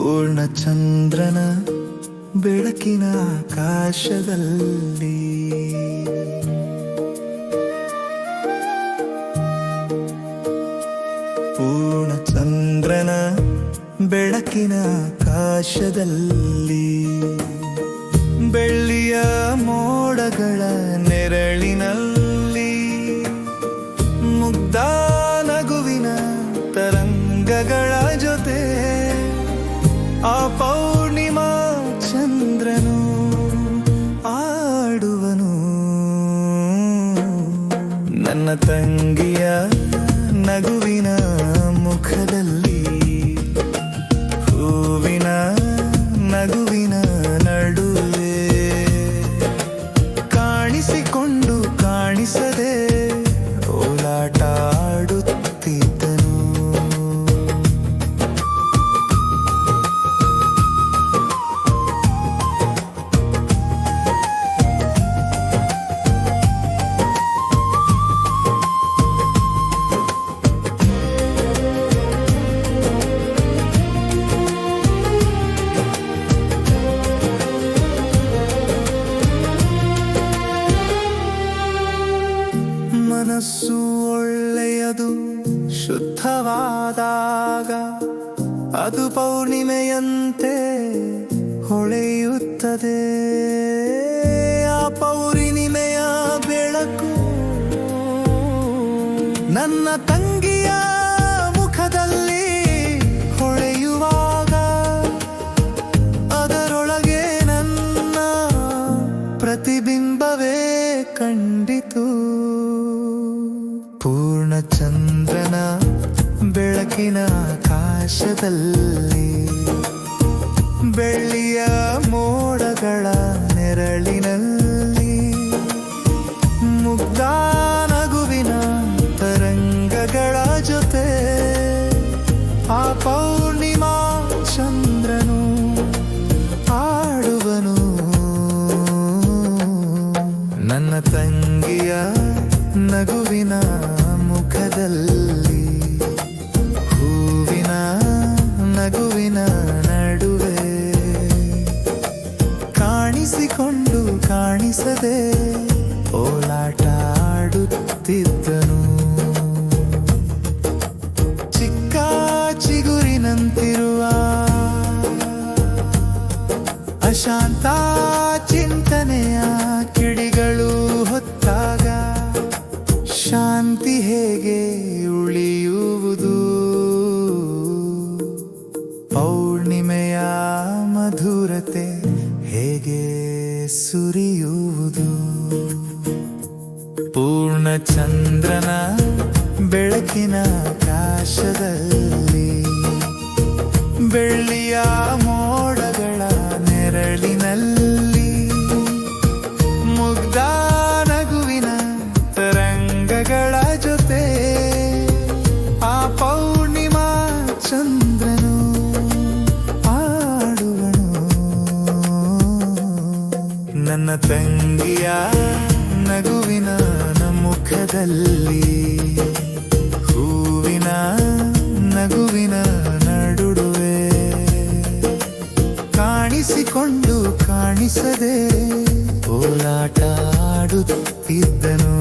ಪೂರ್ಣಚಂದ್ರನ ಬೆಳಕಿನ ಆಕಾಶದಲ್ಲಿ. ಪೂರ್ಣಚಂದ್ರನ ಬೆಳಕಿನ ಆಕಾಶದಲ್ಲಿ. ಬೆಳ್ಳಿಯ ಮೋಡಗಳ ನೆರಳಿನಲ್ಲಿ ಮುಗ್ಧ ನಗುವಿನ ತರಂಗಗಳ ನನ್ನ ತಂಗಿಯ ನಗುವಿನ ಮುಖದಲ್ಲಿ ಮನಸ್ಸು ಒಳ್ಳೆಯದು ಶುದ್ಧವಾದಾಗ ಅದು ಪೌರ್ಣಿಮೆಯಂತೆ ಹೊಳೆಯುತ್ತದೆ. ಆ ಪೌರ್ಣಿಮೆಯ ಬೆಳಕು ನನ್ನ ತಂಗಿಯ ಪೂರ್ಣಚಂದ್ರನ ಬೆಳಕಿನ ಆಕಾಶದಲ್ಲಿ. ಬೆಳ್ಳಿಯ ಮೋಡಗಳ ನೆರಳಿನಲ್ಲಿ. ಮುಗ್ಧ ನಗುವಿನ ತರಂಗಗಳ ಜೊತೆ ಆ ಪೌರ್ಣಿಮಾ ಚಂದ್ರನು ಆಡುವನು. ನನ್ನ ತಂಗಿಯ ನಗುವಿನ ನಡುವೆ ಕಾಣಿಸಿಕೊಂಡು ಕಾಣಿಸದೆ ಓಲಾಟ ಆಡುತ್ತಿದ್ದನು. ಚಿಕ್ಕ ಚಿಗುರಿನಂತಿರುವ ಅಶಾಂತ ಸುರಿಯುವುದು. ಪೂರ್ಣ ಚಂದ್ರನ ಬೆಳಕಿನ ಆಕಾಶದಲ್ಲಿ. ಬೆಳ್ಳಿಯ ನನ್ನ ತಂಗಿಯ ನಗುವಿನ ಮುಖದಲ್ಲಿ ಹೂವಿನ ನಗುವಿನ ನಡುಡುವೆ ಕಾಣಿಸಿಕೊಂಡು ಕಾಣಿಸದೆ ಓಲಾಟ ಆಡುತ್ತಿದ್ದನು